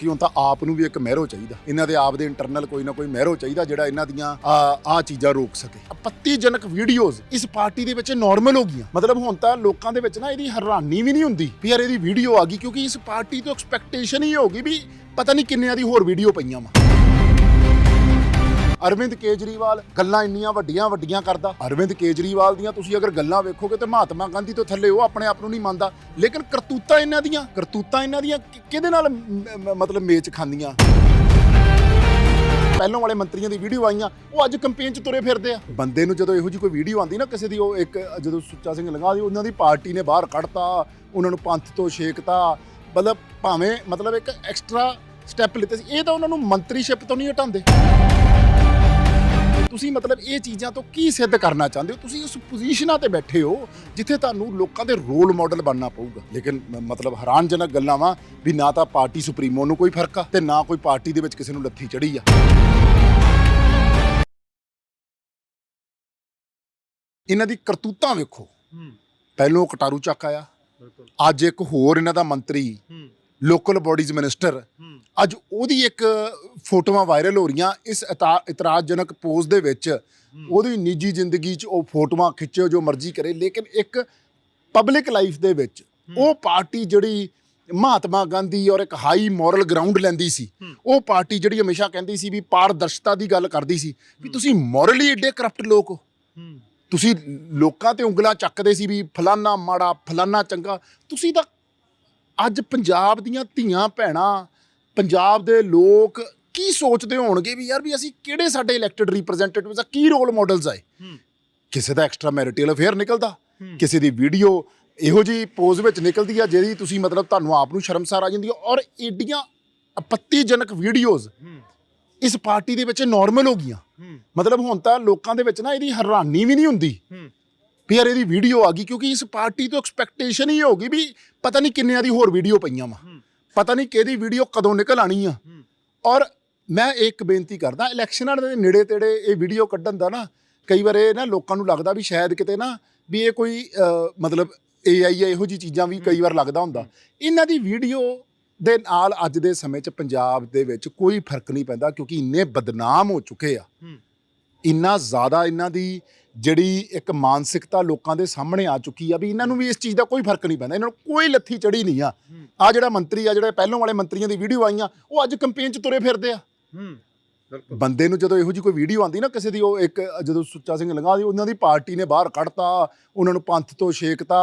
ਕਿ ਹੁਣ ਤਾਂ ਆਪ ਨੂੰ ਵੀ ਇੱਕ ਮਹਿਰੋ ਚਾਹੀਦਾ। ਇਹਨਾਂ ਦੇ ਆਪ ਦੇ ਇੰਟਰਨਲ ਕੋਈ ਨਾ ਕੋਈ ਮਹਿਰੋ ਚਾਹੀਦਾ ਜਿਹੜਾ ਇਹਨਾਂ ਦੀਆਂ, ਆ ਚੀਜ਼ਾਂ ਰੋਕ ਸਕੇ। ਆਪੱਤੀਜਨਕ ਵੀਡੀਓਜ਼ ਇਸ ਪਾਰਟੀ ਦੇ ਵਿੱਚ ਨਾਰਮਲ ਹੋ ਗਈਆਂ। ਮਤਲਬ ਹੁਣ ਤਾਂ ਲੋਕਾਂ ਦੇ ਵਿੱਚ ਨਾ ਇਹਦੀ ਹੈਰਾਨੀ ਵੀ ਨਹੀਂ ਹੁੰਦੀ ਵੀ ਯਾਰ ਇਹਦੀ ਵੀਡੀਓ ਆ ਗਈ ਕਿਉਂਕਿ ਇਸ ਪਾਰਟੀ ਤੋਂ ਐਕਸਪੈਕਟੇਸ਼ਨ ਹੀ ਹੋ ਗਈ ਵੀ ਪਤਾ ਨਹੀਂ ਕਿੰਨਿਆਂ ਦੀ ਹੋਰ ਵੀਡੀਓ ਪਈਆਂ ਵਾ। ਅਰਵਿੰਦ ਕੇਜਰੀਵਾਲ ਗੱਲਾਂ ਇੰਨੀਆਂ ਵੱਡੀਆਂ ਵੱਡੀਆਂ ਕਰਦਾ। ਅਰਵਿੰਦ ਕੇਜਰੀਵਾਲ ਦੀਆਂ ਤੁਸੀਂ ਅਗਰ ਗੱਲਾਂ ਵੇਖੋਗੇ ਤੇ ਮਹਾਤਮਾ ਗਾਂਧੀ ਤੋਂ ਥੱਲੇ ਉਹ ਆਪਣੇ ਆਪ ਨੂੰ ਨਹੀਂ ਮੰਨਦਾ। ਲੇਕਿਨ ਕਰਤੂਤਾਂ ਇਹਨਾਂ ਦੀਆਂ, ਕਰਤੂਤਾਂ ਇਹਨਾਂ ਦੀਆਂ ਕਿਹਦੇ ਨਾਲ ਮ- ਮਤਲਬ ਮੇਚ ਖਾਂਦੀਆਂ? ਪਹਿਲੋਂ ਵਾਲੇ ਮੰਤਰੀਆਂ ਦੀ ਵੀਡੀਓ ਆਈਆਂ, ਉਹ ਅੱਜ ਕੰਪੇਨ 'ਚ ਤੁਰੇ ਫਿਰਦੇ ਆ। ਬੰਦੇ ਨੂੰ ਜਦੋਂ ਇਹੋ ਜੀ ਕੋਈ ਵੀਡੀਓ ਆਂਦੀ ਨਾ ਕਿਸੇ ਦੀ, ਉਹ ਇੱਕ ਜਦੋਂ ਸੁੱਚਾ ਸਿੰਘ ਲੰਗਾ ਦੀ, ਉਹਨਾਂ ਦੀ ਪਾਰਟੀ ਨੇ ਬਾਹਰ ਕੱਢਤਾ, ਉਹਨਾਂ ਨੂੰ ਪੰਥ ਤੋਂ ਛੇਕਤਾ, ਮਤਲਬ ਭਾਵੇਂ, ਮਤਲਬ ਇੱਕ ਐਕਸਟਰਾ ਸਟੈਪ ਲਿੱਤੇ ਸੀ। ਇਹ ਤਾਂ ਉਹਨਾਂ ਨੂੰ ਮੰਤਰੀਸ਼ਿਪ ਤੋਂ ਨਹੀਂ ਹਟਾਉਂਦੇ। ਤੁਸੀਂ ਮਤਲਬ ਇਹ ਚੀਜ਼ਾਂ ਤੋਂ ਕੀ ਸਿੱਧ ਕਰਨਾ ਚਾਹੁੰਦੇ ਹੋ? ਤੁਸੀਂ ਉਸ ਪੋਜੀਸ਼ਨਾਂ ਤੇ ਬੈਠੇ ਹੋ ਜਿੱਥੇ ਤੁਹਾਨੂੰ ਲੋਕਾਂ ਦੇ ਰੋਲ ਮਾਡਲ ਬਣਨਾ ਪਊਗਾ। ਲੇਕਿਨ ਮ- ਮਤਲਬ ਹੈਰਾਨਜਨਕ ਗੱਲਾਂ ਵਾ ਵੀ ਨਾ ਤਾਂ ਪਾਰਟੀ ਸੁਪਰੀਮੋ ਨੂੰ ਕੋਈ ਫ਼ਰਕ ਆ ਤੇ ਨਾ ਕੋਈ ਪਾਰਟੀ ਦੇ ਵਿੱਚ ਕਿਸੇ ਨੂੰ ਲੱਥੀ ਚੜੀ ਆ। ਇਹਨਾਂ ਦੀ ਕਰਤੂਤਾਂ ਵੇਖੋ। ਪਹਿਲੋਂ ਕਟਾਰੂ ਚੱਕ ਆਇਆ। ਬਿਲਕੁਲ। ਅੱਜ ਇੱਕ ਹੋਰ ਇਹਨਾਂ ਦਾ ਮੰਤਰੀ ਹੂੰ। ਲੋਕਲ ਬਾਡੀਜ਼ ਮਿਨਿਸਟਰ ਅੱਜ ਉਹਦੀ ਇੱਕ ਫੋਟੋਆਂ ਵਾਇਰਲ ਹੋ ਰਹੀਆਂ ਇਸ ਇਤਾ- ਇਤਰਾਜ਼ਜਨਕ ਪੋਜ਼ ਦੇ ਵਿੱਚ। ਉਹਦੀ ਨਿੱਜੀ ਜ਼ਿੰਦਗੀ 'ਚ ਉਹ ਫੋਟੋਆਂ ਖਿੱਚੋ ਜੋ ਮਰਜ਼ੀ ਕਰੇ, ਲੇਕਿਨ ਇੱਕ ਪਬਲਿਕ ਲਾਈਫ ਦੇ ਵਿੱਚ ਉਹ ਪਾਰਟੀ ਜਿਹੜੀ ਮਹਾਤਮਾ ਗਾਂਧੀ ਔਰ ਇੱਕ ਹਾਈ ਮੋਰਲ ਗਰਾਊਂਡ ਲੈਂਦੀ ਸੀ, ਉਹ ਪਾਰਟੀ ਜਿਹੜੀ ਹਮੇਸ਼ਾ ਕਹਿੰਦੀ ਸੀ ਵੀ ਪਾਰਦਰਸ਼ਤਾ ਦੀ ਗੱਲ ਕਰਦੀ ਸੀ ਵੀ ਤੁਸੀਂ ਮੋਰਲੀ ਏਡੇ ਕਰਪਟ ਲੋਕ ਹੋ। ਤੁਸੀਂ ਲੋਕਾਂ ਤੇ ਉਂਗਲਾਂ ਚੱਕਦੇ ਸੀ ਵੀ ਫਲਾਨਾ ਮਾੜਾ, ਫਲਾਨਾ ਚੰਗਾ, ਤੁਸੀਂ ਤਾਂ ਅੱਜ ਪੰਜਾਬ ਦੀਆਂ ਧੀਆਂ ਭੈਣਾਂ ਪੰਜਾਬ ਦੇ ਲੋਕ ਕੀ ਸੋਚਦੇ ਹੋਣਗੇ ਵੀ ਯਾਰ ਵੀ ਅਸੀਂ ਕਿਹੜੇ ਸਾਡੇ ਇਲੈਕਟਿਡ ਰਿਪਰੈਜ਼ੈਂਟੇਟਿਵਸ ਆ ਕੀ ਰੋਲ ਮਾਡਲਸ ਆਏ ਹੂੰ। ਕਿਸੇ ਦਾ ਐਕਸਟਰਾ ਮੈਰਿਟਲ ਅਫੇਅਰ ਨਿਕਲਦਾ ਹੂੰ। ਕਿਸੇ ਦੀ ਵੀਡੀਓ ਇਹੋ ਜੀ ਪੋਜ਼ ਵਿੱਚ ਨਿਕਲਦੀ ਆ ਜਿਹਦੀ ਤੁਸੀਂ ਮਤਲਬ ਤੁਹਾਨੂੰ ਆਪ ਨੂੰ ਸ਼ਰਮਸਾਰ ਆ ਜਾਂਦੀ ਆ ਔਰ ਏਡੀਆਂ ਆਪੱਤੀਜਨਕ ਵੀਡੀਓਜ਼ ਹੂੰ। ਇਸ ਪਾਰਟੀ ਦੇ ਵਿੱਚ ਨਾਰਮਲ ਹੋ ਗਈਆਂ। ਹੂੰ। ਮਤਲਬ ਹੁਣ ਤਾਂ ਲੋਕਾਂ ਦੇ ਵਿੱਚ ਨਾ ਇਹਦੀ ਹੈਰਾਨੀ ਵੀ ਨਹੀਂ ਹੁੰਦੀ। ਹੂੰ। ਵੀ ਯਾਰ ਇਹਦੀ ਵੀਡੀਓ ਆ ਗਈ ਕਿਉਂਕਿ ਇਸ ਪਾਰਟੀ ਤੋਂ ਐਕਸਪੈਕਟੇਸ਼ਨ ਹੀ ਹੋ ਗਈ ਵੀ ਪਤਾ ਨਹੀਂ ਕਿੰਨਿਆਂ ਦੀ ਹੋਰ ਵੀਡੀਓ ਪਈਆਂ ਵਾ। ਪਤਾ ਨਹੀਂ ਕਿਹਦੀ ਵੀਡੀਓ ਕਦੋਂ ਨਿਕਲ ਆਣੀ ਆ। ਔਰ ਮੈਂ ਇੱਕ ਬੇਨਤੀ ਕਰਦਾ ਇਲੈਕਸ਼ਨਾਂ ਦੇ ਨੇੜੇ ਤੇੜੇ ਇਹ ਵੀਡੀਓ ਕੱਢਣ ਦਾ ਨਾ ਕਈ ਵਾਰ ਇਹ ਨਾ ਲੋਕਾਂ ਨੂੰ ਲੱਗਦਾ ਵੀ ਸ਼ਾਇਦ ਕਿਤੇ ਨਾ ਵੀ ਇਹ ਕੋਈ ਮਤਲਬ ਆ ਇਹੋ ਜੀ ਚੀਜ਼ਾਂ ਵੀ ਕਈ ਵਾਰ ਲੱਗਦਾ ਹੁੰਦਾ। ਇਹਨਾਂ ਦੀ ਵੀਡੀਓ ਦੇ ਨਾਲ ਅੱਜ ਦੇ ਸਮੇਂ 'ਚ ਪੰਜਾਬ ਦੇ ਵਿੱਚ ਕੋਈ ਫ਼ਰਕ ਨਹੀਂ ਪੈਂਦਾ ਕਿਉਂਕਿ ਇੰਨੇ ਬਦਨਾਮ ਹੋ ਚੁੱਕੇ ਆ। ਇੰਨਾ ਜ਼ਿਆਦਾ ਇਹਨਾਂ ਦੀ ਜਿਹੜੀ ਇੱਕ ਮਾਨਸਿਕਤਾ ਲੋਕਾਂ ਦੇ ਸਾਹਮਣੇ ਆ ਚੁੱਕੀ ਆ ਵੀ ਇਹਨਾਂ ਨੂੰ ਵੀ ਇਸ ਚੀਜ਼ ਦਾ ਕੋਈ ਫ਼ਰਕ ਨਹੀਂ ਪੈਂਦਾ ਇਹਨਾਂ ਨੂੰ ਕੋਈ ਲੱਥੀ ਚੜੀ ਨਹੀਂ ਆ। ਆ ਜਿਹੜਾ ਮੰਤਰੀ ਆ ਜਿਹੜੇ ਪਹਿਲੋਂ ਵਾਲੇ ਮੰਤਰੀਆਂ ਦੀ ਵੀਡੀਓ ਆਈਆਂ ਉਹ ਅੱਜ ਕੰਪੇਨ 'ਚ ਤੁਰੇ ਫਿਰਦੇ ਆ। ਬੰਦੇ ਨੂੰ ਜਦੋਂ ਇਹੋ ਜੀ ਕੋਈ ਵੀਡੀਓ ਆਂਦੀ ਨਾ ਕਿਸੇ ਦੀ ਉਹ ਇੱਕ ਜਦੋਂ ਸੁੱਚਾ ਸਿੰਘ ਲੰਗਾ ਦੀ ਉਹਨਾਂ ਦੀ ਪਾਰਟੀ ਨੇ ਬਾਹਰ ਕੱਢਤਾ ਉਹਨਾਂ ਨੂੰ ਪੰਥ ਤੋਂ ਛੇਕਤਾ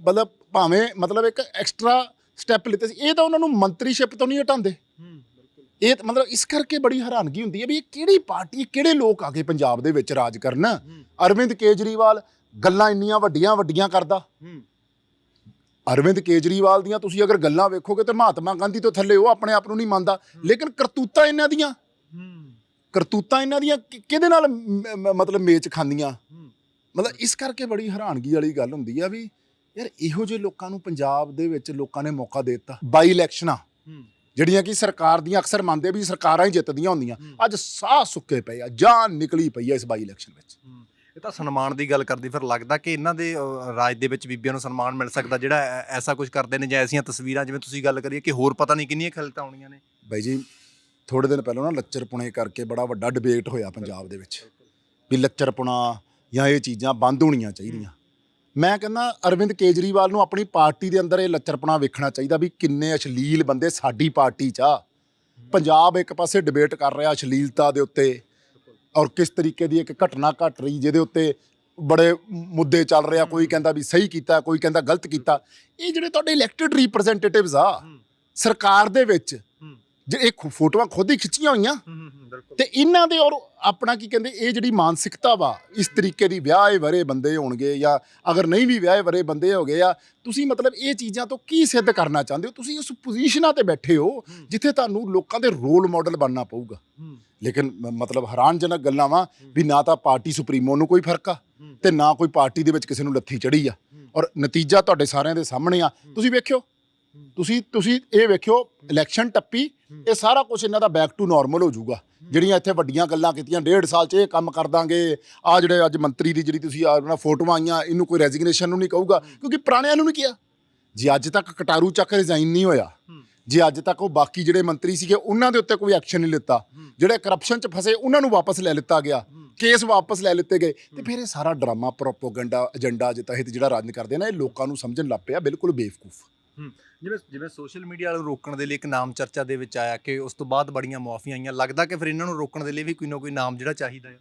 ਮਤਲਬ ਭਾਵੇਂ ਮਤਲਬ ਇੱਕ ਐਕਸਟਰਾ ਸਟੈਪ ਲਿੱਤੇ ਸੀ ਇਹ ਤਾਂ ਉਹਨਾਂ ਨੂੰ ਮੰਤਰੀਸ਼ਿਪ ਤੋਂ ਨਹੀਂ ਹਟਾਉਂਦੇ। ਇਹ ਮਤਲਬ ਇਸ ਕਰਕੇ ਬੜੀ ਹੈਰਾਨਗੀ ਹੁੰਦੀ ਹੈ ਵੀ ਇਹ ਕਿਹੜੀ ਪਾਰਟੀ ਕਿਹੜੇ ਲੋਕ ਆ ਗਏ ਪੰਜਾਬ ਦੇ ਵਿੱਚ ਰਾਜ ਕਰਨ? ਅਰਵਿੰਦ ਕੇਜਰੀਵਾਲ ਗੱਲਾਂ ਇੰਨੀਆਂ ਵੱਡੀਆਂ ਵੱਡੀਆਂ ਕਰਦਾ। ਅਰਵਿੰਦ ਕੇਜਰੀਵਾਲ ਦੀਆਂ ਤੁਸੀਂ ਅਗਰ ਗੱਲਾਂ ਵੇਖੋਗੇ ਤੇ ਮਹਾਤਮਾ ਗਾਂਧੀ ਤੋਂ ਥੱਲੇ ਉਹ ਆਪਣੇ ਆਪ ਨੂੰ ਨਹੀਂ ਮੰਨਦਾ। ਲੇਕਿਨ ਕਰਤੂਤਾਂ ਇਹਨਾਂ ਦੀਆਂ। ਕਰਤੂਤਾਂ ਇਹਨਾਂ ਦੀਆਂ ਕਿ- ਕਿਹਦੇ ਨਾਲ ਮਤਲਬ ਮੇਚ ਖਾਂਦੀਆਂ? ਮਤਲਬ ਇਸ ਕਰਕੇ ਬੜੀ ਹੈਰਾਨਗੀ ਵਾਲੀ ਗੱਲ ਹੁੰਦੀ ਆ ਵੀ ਯਾਰ ਇਹੋ ਜਿਹੇ ਲੋਕਾਂ ਨੂੰ ਪੰਜਾਬ ਦੇ ਵਿੱਚ ਲੋਕਾਂ ਨੇ ਮੌਕਾ ਦੇ ਦਿੱਤਾ। ਬਾਈ ਇਲੈਕਸ਼ਨਾਂ। ਜਿਹੜੀਆਂ ਕਿ ਸਰਕਾਰ ਦੀਆਂ ਅਕਸਰ ਮੰਨਦੇ ਵੀ ਸਰਕਾਰਾਂ ਹੀ ਜਿੱਤਦੀਆਂ ਹੁੰਦੀਆਂ। ਅੱਜ ਸਾਹ ਸੁੱਕੇ ਪਏ ਆ ਜਾਨ ਨਿਕਲੀ ਪਈ ਆ ਇਸ ਬਾਈ ਇਲੈਕਸ਼ਨ ਵਿੱਚ। ਇਹ ਤਾਂ ਸਨਮਾਨ ਦੀ ਗੱਲ ਕਰਦੀ ਫਿਰ ਲੱਗਦਾ ਕਿ ਇਹਨਾਂ ਦੇ ਰਾਜ ਦੇ ਵਿੱਚ ਬੀਬੀਆਂ ਨੂੰ ਸਨਮਾਨ ਮਿਲ ਸਕਦਾ ਜਿਹੜਾ ਐਸਾ ਕੁਝ ਕਰਦੇ ਨੇ ਜਾਂ ਐਸੀਆਂ ਤਸਵੀਰਾਂ ਜਿਵੇਂ ਤੁਸੀਂ ਗੱਲ ਕਰੀਏ ਕਿ ਹੋਰ ਪਤਾ ਨਹੀਂ ਕਿੰਨੀਆਂ ਖਿਲਤਾਂ ਆਉਣੀਆਂ ਨੇ। ਬਾਈ ਜੀ ਥੋੜੇ ਦਿਨ ਪਹਿਲਾਂ ਨਾ ਲੱਚਰਪੁਣੇ ਕਰਕੇ ਬੜਾ ਵੱਡਾ ਡਿਬੇਟ ਹੋਇਆ ਪੰਜਾਬ ਦੇ ਵਿੱਚ। ਵੀ ਲੱਚਰਪੁਣਾ ਜਾਂ ਇਹ ਚੀਜ਼ਾਂ ਬੰਦ ਹੋਣੀਆਂ ਚਾਹੀਦੀਆਂ। ਮੈਂ ਕਹਿੰਦਾ ਅਰਵਿੰਦ ਕੇਜਰੀਵਾਲ ਨੂੰ ਆਪਣੀ ਪਾਰਟੀ ਦੇ ਅੰਦਰ ਇਹ ਲੱਚਰਪੁਣਾ ਵੇਖਣਾ ਚਾਹੀਦਾ ਵੀ ਕਿੰਨੇ ਅਸ਼ਲੀਲ ਬੰਦੇ ਸਾਡੀ ਪਾਰਟੀ 'ਚ ਆ। ਪੰਜਾਬ ਇੱਕ ਪਾਸੇ ਡਿਬੇਟ ਕਰ ਰਿਹਾ ਅਸ਼ਲੀਲਤਾ ਦੇ ਉੱਤੇ ਔਰ ਕਿਸ ਤਰੀਕੇ ਦੀ ਇੱਕ ਘਟਨਾ ਘਟ ਰਹੀ ਜਿਹਦੇ ਉੱਤੇ ਬੜੇ ਮੁੱਦੇ ਚੱਲ ਰਿਹਾ ਕੋਈ ਕਹਿੰਦਾ ਵੀ ਸਹੀ ਕੀਤਾ ਕੋਈ ਕਹਿੰਦਾ ਗਲਤ ਕੀਤਾ। ਇਹ ਜਿਹੜੇ ਤੁਹਾਡੇ ਇਲੈਕਟਿਡ ਰਿਪਰੈਜ਼ੈਂਟੇਟਿਵਸ ਆ ਸਰਕਾਰ ਦੇ ਵਿੱਚ ਜੇ ਇਹ ਫੋਟੋਆਂ ਖੁਦ ਹੀ ਖਿੱਚੀਆਂ ਹੋਈਆਂ ਤੇ ਇਹਨਾਂ ਦੇ ਔਰ ਆਪਣਾ ਕੀ ਕਹਿੰਦੇ ਇਹ ਜਿਹੜੀ ਮਾਨਸਿਕਤਾ ਵਾ ਇਸ ਤਰੀਕੇ ਦੀ ਵਿਆਹੇ ਵਰੇ ਬੰਦੇ ਹੋਣਗੇ ਜਾਂ ਅਗਰ ਨਹੀਂ ਵੀ ਵਿਆਹੇ ਵਰੇ ਬੰਦੇ ਹੋਗੇ ਆ ਤੁਸੀਂ ਮਤਲਬ ਇਹ ਚੀਜ਼ਾਂ ਤੋਂ ਕੀ ਸਿੱਧ ਕਰਨਾ ਚਾਹੁੰਦੇ ਹੋ? ਤੁਸੀਂ ਉਸ ਪੋਜੀਸ਼ਨਾਂ ਤੇ ਬੈਠੇ ਹੋ ਜਿੱਥੇ ਤੁਹਾਨੂੰ ਲੋਕਾਂ ਦੇ ਰੋਲ ਮਾਡਲ ਬਣਨਾ ਪਊਗਾ। ਲੇਕਿਨ ਮਤਲਬ ਹੈਰਾਨਜਨਕ ਗੱਲਾਂ ਵਾ ਵੀ ਨਾ ਤਾਂ ਪਾਰਟੀ ਸੁਪਰੀਮੋ ਨੂੰ ਕੋਈ ਫ਼ਰਕ ਆ। ਤੇ ਨਾ ਕੋਈ ਪਾਰਟੀ ਦੇ ਵਿੱਚ ਕਿਸੇ ਨੂੰ ਲੱਥੀ ਚੜੀ ਆ। ਔਰ ਨਤੀਜਾ ਤੁਹਾਡੇ ਸਾਰਿਆਂ ਦੇ ਸਾਹਮਣੇ ਆ। ਤੁਸੀਂ ਵੇਖਿਓ ਤੁਸੀਂ ਤੁਸੀਂ ਇਹ ਵੇਖਿਓ ਇਲੈਕਸ਼ਨ ਟੱਪੀ, ਇਹ ਸਾਰਾ ਕੁਝ ਇਹਨਾਂ ਦਾ ਬੈਕ ਟੂ ਨਾਰਮਲ ਹੋ ਜਾਊਗਾ। ਜਿਹੜੀਆਂ ਇੱਥੇ ਵੱਡੀਆਂ ਗੱਲਾਂ ਕੀਤੀਆਂ, ਡੇਢ ਸਾਲ 'ਚ ਇਹ ਕੰਮ ਕਰ ਦਾਂਗੇ। ਆ ਜਿਹੜੇ ਅੱਜ ਮੰਤਰੀ ਦੀ ਜਿਹੜੀ ਤੁਸੀਂ ਆਪਣਾ ਫੋਟੋਆਂ ਆਈਆਂ, ਇਹਨੂੰ ਕੋਈ ਰੈਜ਼ਿਗਨੇਸ਼ਨ ਨੂੰ ਨਹੀਂ ਕਹੂਗਾ, ਕਿਉਂਕਿ ਪੁਰਾਣਿਆਂ ਨੂੰ ਨਹੀਂ ਕਿਹਾ। ਜੀ ਅੱਜ ਤੱਕ ਕਟਾਰੂ ਚੱਕ ਰਿਜ਼ਾਈਨ ਨਹੀਂ ਹੋਇਆ, ਜੇ ਅੱਜ ਤੱਕ ਉਹ ਬਾਕੀ ਜਿਹੜੇ ਮੰਤਰੀ ਸੀਗੇ, ਉਹਨਾਂ ਦੇ ਉੱਤੇ ਕੋਈ ਐਕਸ਼ਨ ਨਹੀਂ ਲਿੱਤਾ। ਜਿਹੜੇ ਕਰਪਸ਼ਨ 'ਚ ਫਸੇ, ਉਹਨਾਂ ਨੂੰ ਵਾਪਸ ਲੈ ਲਿੱਤਾ ਗਿਆ। ਕੇਸ ਵਾਪਸ ਲੈ ਲਿੱਤੇ ਗਏ। ਤੇ ਫਿਰ ਇਹ ਸਾਰਾ ਡਰਾਮਾ ਪ੍ਰੋਪੋਗੈਂਡਾ ਏਜੰਡਾ ਜੇ ਤਹਿਤ ਜਿਹੜਾ ਰਾਜਨ ਕਰਦੇ ਨੇ, ਇਹ ਲੋਕਾਂ ਨੂੰ ਸਮਝਣ ਲੱਗ ਪਿਆ, ਬਿਲਕੁਲ ਬੇਵਕੂਫ। ਜਿਵੇਂ ਜਿਵੇਂ ਸੋਸ਼ਲ ਮੀਡੀਆ ਵਾਲੇ ਨੂੰ ਰੋਕਣ ਦੇ ਲਈ ਇੱਕ ਨਾਮ ਚਰਚਾ ਦੇ ਵਿੱਚ ਆਇਆ ਕਿ ਉਸ ਤੋਂ ਬਾਅਦ ਬੜੀਆਂ ਮਾਫੀਆਂ ਆਈਆਂ ਲੱਗਦਾ ਕਿ ਫਿਰ ਇਹਨਾਂ ਨੂੰ ਰੋਕਣ ਦੇ ਲਈ ਵੀ ਕੋਈ ਨਾ ਕੋਈ ਨਾਮ ਜਿਹੜਾ ਚਾਹੀਦਾ ਹੈ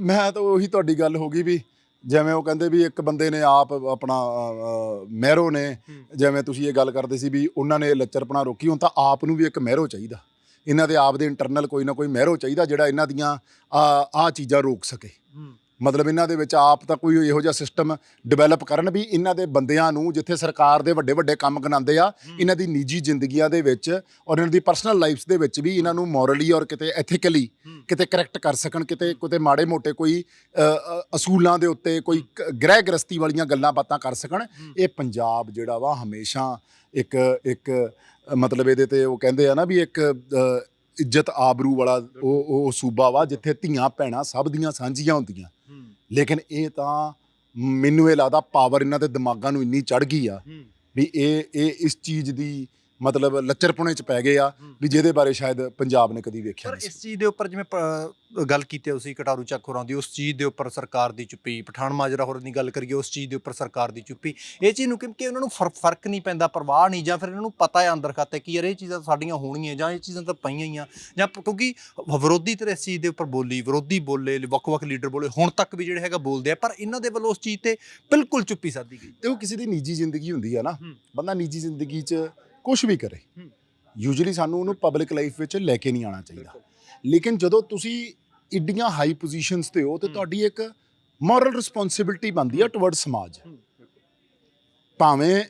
ਮੈਂ ਤਾਂ ਉਹੀ ਤੁਹਾਡੀ ਗੱਲ ਹੋ ਗਈ ਵੀ ਜਿਵੇਂ ਉਹ ਕਹਿੰਦੇ ਵੀ ਇੱਕ ਬੰਦੇ ਨੇ ਆਪ ਆਪਣਾ ਮਹਿਰੋ ਨੇ ਜਿਵੇਂ ਤੁਸੀਂ ਇਹ ਗੱਲ ਕਰਦੇ ਸੀ ਵੀ ਉਹਨਾਂ ਨੇ ਲੱਚਰਪਣਾ ਰੋਕੀ ਹੁਣ ਤਾਂ ਆਪ ਨੂੰ ਵੀ ਇੱਕ ਮਹਿਰੋ ਚਾਹੀਦਾ। ਇਹਨਾਂ ਦੇ ਆਪ ਦੇ ਇੰਟਰਨਲ ਕੋਈ ਨਾ ਕੋਈ ਮਹਿਰੋ ਚਾਹੀਦਾ ਜਿਹੜਾ ਇਹਨਾਂ ਦੀਆਂ ਆ ਆ ਚੀਜ਼ਾਂ ਰੋਕ ਸਕੇ। ਮਤਲਬ ਇਹਨਾਂ ਦੇ ਵਿੱਚ ਆਪ ਤਾਂ ਕੋਈ ਇਹੋ ਜਿਹਾ ਸਿਸਟਮ ਡਿਵੈਲਪ ਕਰਨ ਵੀ ਇਹਨਾਂ ਦੇ ਬੰਦਿਆਂ ਨੂੰ ਜਿੱਥੇ ਸਰਕਾਰ ਦੇ ਵੱਡੇ ਵੱਡੇ ਕੰਮ ਗਨਾਉਂਦੇ ਆ ਇਹਨਾਂ ਦੀ ਨਿੱਜੀ ਜ਼ਿੰਦਗੀਆਂ ਦੇ ਵਿੱਚ ਔਰ ਇਹਨਾਂ ਦੀ ਪਰਸਨਲ ਲਾਈਫਸ ਦੇ ਵਿੱਚ ਵੀ ਇਹਨਾਂ ਨੂੰ ਮੋਰਲੀ ਔਰ ਕਿਤੇ ਐਥੀਕਲੀ ਕਿਤੇ ਕਰੈਕਟ ਕਰ ਸਕਣ ਕਿਤੇ ਕਿਤੇ ਮਾੜੇ ਮੋਟੇ ਕੋਈ ਅਸੂਲਾਂ ਦੇ ਉੱਤੇ ਕੋਈ ਗ੍ਰਹਿ ਗ੍ਰਸਤੀ ਵਾਲੀਆਂ ਗੱਲਾਂ ਬਾਤਾਂ ਕਰ ਸਕਣ। ਇਹ ਪੰਜਾਬ ਜਿਹੜਾ ਵਾ ਹਮੇਸ਼ਾ ਇੱਕ ਇੱਕ ਮਤਲਬ ਇਹਦੇ ਤੇ ਉਹ ਕਹਿੰਦੇ ਆ ਨਾ ਵੀ ਇੱਕ ਇੱਜ਼ਤ ਆਬਰੂ ਵਾਲਾ ਉਹ ਉਹ ਸੂਬਾ ਵਾ ਜਿੱਥੇ ਧੀਆਂ ਭੈਣਾਂ ਸਭ ਦੀਆਂ ਸਾਂਝੀਆਂ ਹੁੰਦੀਆਂ। ਲੇਕਿਨ ਇਹ ਤਾਂ ਮੈਨੂੰ ਇਹ ਲੱਗਦਾ ਪਾਵਰ ਇਹਨਾਂ ਦੇ ਦਿਮਾਗਾਂ ਨੂੰ ਇੰਨੀ ਚੜ ਗਈ ਆ ਵੀ ਇਹ ਇਹ ਇਸ ਚੀਜ਼ ਦੀ ਮਤਲਬ ਲੱਚਰਪੁਣੇ ਚ ਪੈ ਗਏ ਆ ਵੀ ਜਿਹਦੇ ਬਾਰੇ ਸ਼ਾਇਦ ਪੰਜਾਬ ਨੇ ਕਦੀ ਵੇਖਿਆ ਪਰ ਨਹੀਂ ਇਸ ਚੀਜ਼ ਦੇ ਉੱਪਰ ਜਿਵੇਂ ਪ- ਗੱਲ ਕੀਤੀ ਤੁਸੀਂ ਕਟਾਰੂ ਚੱਕ ਹੋਰਾਂ ਦੀ ਉਸ ਚੀਜ਼ ਦੇ ਉੱਪਰ ਸਰਕਾਰ ਦੀ ਚੁੱਪੀ ਪਠਾਨ ਮਾਜਰਾ ਹੋਰਾਂ ਦੀ ਗੱਲ ਕਰੀਏ ਉਸ ਚੀਜ਼ ਦੇ ਉੱਪਰ ਸਰਕਾਰ ਦੀ ਚੁੱਪੀ। ਇਹ ਚੀਜ਼ ਨੂੰ ਕਿ ਉਹਨਾਂ ਨੂੰ ਫਰ- ਫ਼ਰਕ ਨਹੀਂ ਪੈਂਦਾ ਪਰਵਾਹ ਨਹੀਂ ਜਾਂ ਫਿਰ ਇਹਨਾਂ ਨੂੰ ਪਤਾ ਹੈ ਅੰਦਰ ਖਾਤੇ ਕਿ ਯਾਰ ਇਹ ਚੀਜ਼ਾਂ ਸਾਡੀਆਂ ਹੋਣਗੀਆਂ ਜਾਂ ਇਹ ਚੀਜ਼ਾਂ ਤਾਂ ਪਈਆਂ ਹੀ ਆ। ਜਾਂ ਪ- ਕਿਉਂਕਿ ਵਿਰੋਧੀ ਤੇ ਇਸ ਚੀਜ਼ ਦੇ ਉੱਪਰ ਬੋਲੀ ਵਿਰੋਧੀ ਬੋਲੇ ਵੱਖ-ਵੱਖ ਲੀਡਰ ਬੋਲੇ ਹੁਣ ਤੱਕ ਵੀ ਜਿਹੜੇ ਹੈਗਾ ਬੋਲਦੇ ਆ ਪਰ ਇਹਨਾਂ ਦੇ ਵੱਲੋਂ ਉਸ ਚੀਜ਼ ਤੇ ਬਿਲਕੁਲ ਚੁੱਪੀ ਸਾਧੀ ਗਈ। ਤੇ ਉਹ ਕਿਸੇ ਦੀ ਨਿੱਜੀ ਜ਼ਿੰਦਗੀ ਹੁੰਦੀ ਆ ਨਾ। ਹੂੰ। ਬੰਦਾ ਨਿੱਜੀ ਜ਼ਿੰਦਗੀ 'ਚ ਕੁਝ ਵੀ ਕਰੇ। ਯੂਜੂਲੀ ਸਾਨੂੰ ਉਹਨੂੰ ਪਬਲਿਕ ਲਾਈਫ ਵਿੱਚ ਲੈ ਕੇ ਨਹੀਂ ਆਉਣਾ ਚਾਹੀਦਾ। ਲੇਕਿਨ ਜਦੋਂ ਤੁਸੀਂ ਇੱਡੀਆਂ ਹਾਈ ਪੋਜੀਸ਼ਨਸ ਤੇ ਹੋ ਤੇ। ਤੁਹਾਡੀ ਇੱਕ ਮੋਰਲ ਰਿਸਪੌਂਸਿਬਿਲਟੀ ਬਣਦੀ ਆ ਟੁਵਰਡ ਸਮਾਜ। ਭਾਵੇਂ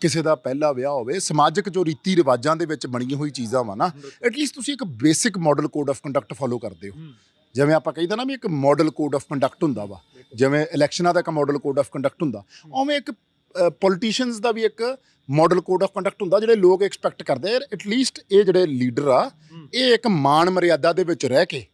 ਕਿਸੇ ਦਾ ਪਹਿਲਾ ਵਿਆਹ ਹੋਵੇ ਸਮਾਜਿਕ ਜੋ ਰੀਤੀ ਰਿਵਾਜਾਂ ਦੇ ਵਿੱਚ ਬਣੀਆਂ ਹੋਈ ਚੀਜ਼ਾਂ ਵਾ ਨਾ ਐਟਲੀਸਟ ਤੁਸੀਂ ਇੱਕ basic model code of conduct follow ਕਰਦੇ ਹੋ। ਜਿਵੇਂ ਆਪਾਂ ਕਹੀਦਾ ਨਾ ਵੀ ਇੱਕ ਮਾਡਲ ਕੋਡ ਆਫ ਕੰਡਕਟ ਹੁੰਦਾ ਵਾ। ਜਿਵੇਂ ਇਲੈਕਸ਼ਨਾਂ ਦਾ ਇੱਕ ਮਾਡਲ ਕੋਡ ਆਫ ਕੰਡਕਟ ਹੁੰਦਾ। ਉਵੇਂ ਇੱਕ ਪੋਲੀਟੀਸ਼ੀਅਨਸ ਦਾ ਵੀ ਇੱਕ ਮਾਡਲ ਕੋਡ ਆਫ ਕੰਡਕਟ ਹੁੰਦਾ ਜਿਹੜੇ ਲੋਕ ਐਕਸਪੈਕਟ ਕਰਦੇ ਆ ਐਟਲੀਸਟ ਇਹ ਜਿਹੜੇ ਲੀਡਰ ਆ। ਇਹ ਇੱਕ ਮਾਣ ਮਰਿਆਦਾ ਦੇ ਵਿੱਚ ਰਹਿ ਕੇ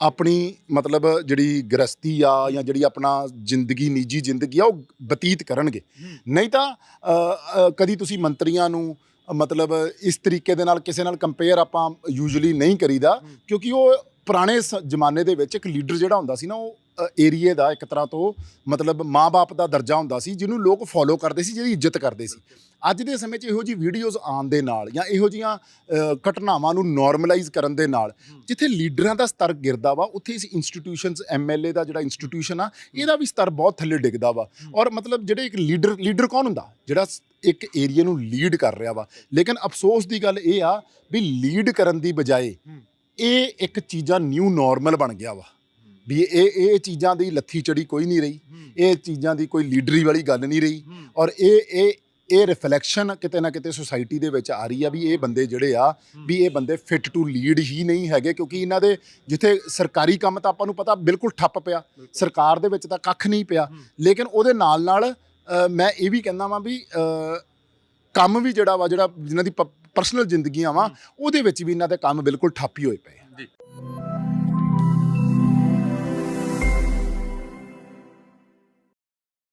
ਆਪਣੀ ਮਤਲਬ ਜਿਹੜੀ ਗ੍ਰਸਤੀ ਆ ਜਾਂ ਜਿਹੜੀ ਆਪਣਾ ਜ਼ਿੰਦਗੀ ਨਿੱਜੀ ਜ਼ਿੰਦਗੀ ਆ ਉਹ ਬਤੀਤ ਕਰਨਗੇ ਨਹੀਂ ਤਾਂ ਕਦੀ ਤੁਸੀਂ ਮੰਤਰੀਆਂ ਨੂੰ ਮਤਲਬ ਇਸ ਤਰੀਕੇ ਦੇ ਨਾਲ ਕਿਸੇ ਨਾਲ ਕੰਪੇਅਰ ਆਪਾਂ ਯੂਜੂਲੀ ਨਹੀਂ ਕਰੀਦਾ। ਕਿਉਂਕਿ ਉਹ ਪੁਰਾਣੇ ਜ਼ਮਾਨੇ ਦੇ ਵਿੱਚ ਇੱਕ ਲੀਡਰ ਜਿਹੜਾ ਹੁੰਦਾ ਸੀ ਨਾ ਉਹ ਏਰੀਏ ਦਾ ਇੱਕ ਤਰ੍ਹਾਂ ਤੋਂ ਮਤਲਬ ਮਾਂ-ਬਾਪ ਦਾ ਦਰਜਾ ਹੁੰਦਾ ਸੀ ਜਿਹਨੂੰ ਲੋਕ ਫੋਲੋ ਕਰਦੇ ਸੀ ਜਿਹਦੀ ਇੱਜ਼ਤ ਕਰਦੇ ਸੀ। ਅੱਜ ਦੇ ਸਮੇਂ 'ਚ ਇਹੋ ਜਿਹੀ ਵੀਡੀਓਜ਼ ਆਉਣ ਦੇ ਨਾਲ ਜਾਂ ਇਹੋ ਜੀਆਂ ਘਟਨਾਵਾਂ ਨੂੰ ਨਾਰਮਲਾਈਜ਼ ਕਰਨ ਦੇ ਨਾਲ ਜਿੱਥੇ ਲੀਡਰਾਂ ਦਾ ਸਤਰ ਗਿਰਦਾ ਵਾ ਉੱਥੇ ਇਸ ਇੰਸਟੀਟਿਊਸ਼ਨਸ ਐਮਐਲਏ ਦਾ ਜਿਹੜਾ ਇੰਸਟੀਟਿਊਸ਼ਨ ਆ ਇਹਦਾ ਵੀ ਸਤਰ ਬਹੁਤ ਥੱਲੇ ਡਿੱਗਦਾ ਵਾ। ਔਰ ਮਤਲਬ ਜਿਹੜੇ ਇੱਕ ਲੀਡਰ ਲੀਡਰ ਕੌਣ ਹੁੰਦਾ? ਜਿਹੜਾ ਇੱਕ ਏਰੀਆ ਨੂੰ ਲੀਡ ਕਰ ਰਿਹਾ ਵਾ। ਲੇਕਿਨ ਅਫਸੋਸ ਦੀ ਗੱਲ ਇਹ ਆ ਵੀ ਲੀਡ ਕਰਨ ਦੀ ਬਜਾਏ। ਇਹ ਇੱਕ ਚੀਜ਼ਾਂ ਨਿਊ ਨਾਰਮਲ ਬਣ ਗਿਆ ਵਾ। ਵੀ ਇਹ ਇਹ ਚੀਜ਼ਾਂ ਦੀ ਲੱਥੀ ਚੜੀ ਕੋਈ ਨਹੀਂ ਰਹੀ। ਇਹ ਚੀਜ਼ਾਂ ਦੀ ਕੋਈ ਲੀਡਰੀ ਵਾਲੀ ਗੱਲ ਨਹੀਂ ਰਹੀ। ਔਰ ਇਹ ਇਹ ਇਹ ਰਿਫਲੈਕਸ਼ਨ ਕਿਤੇ ਨਾ ਕਿਤੇ ਸੋਸਾਇਟੀ ਦੇ ਵਿੱਚ ਆ ਰਹੀ ਆ ਵੀ ਇਹ ਬੰਦੇ ਜਿਹੜੇ ਆ ਵੀ ਇਹ ਬੰਦੇ ਫਿਟ ਟੂ ਲੀਡ ਹੀ ਨਹੀਂ ਹੈਗੇ ਕਿਉਂਕਿ ਇਹਨਾਂ ਦੇ ਜਿੱਥੇ ਸਰਕਾਰੀ ਕੰਮ ਤਾਂ ਆਪਾਂ ਨੂੰ ਪਤਾ ਬਿਲਕੁਲ ਠੱਪ ਪਿਆ। ਸਰਕਾਰ ਦੇ ਵਿੱਚ ਤਾਂ ਕੱਖ ਨਹੀਂ ਪਿਆ। ਲੇਕਿਨ ਉਹਦੇ ਨਾਲ ਨਾਲ ਮੈਂ ਇਹ ਵੀ ਕਹਿੰਦਾ ਵਾਂ ਵੀ ਕੰਮ ਵੀ ਜਿਹੜਾ ਵਾ ਜਿਹੜਾ ਜਿਨ੍ਹਾਂ ਦੀ ਪਰਸਨਲ ਜ਼ਿੰਦਗੀਆਂ ਵਾ ਉਹਦੇ ਵਿੱਚ ਵੀ ਇਹਨਾਂ ਦੇ ਕੰਮ ਬਿਲਕੁਲ ਠੱਪ ਹੀ ਹੋਏ ਪਏ।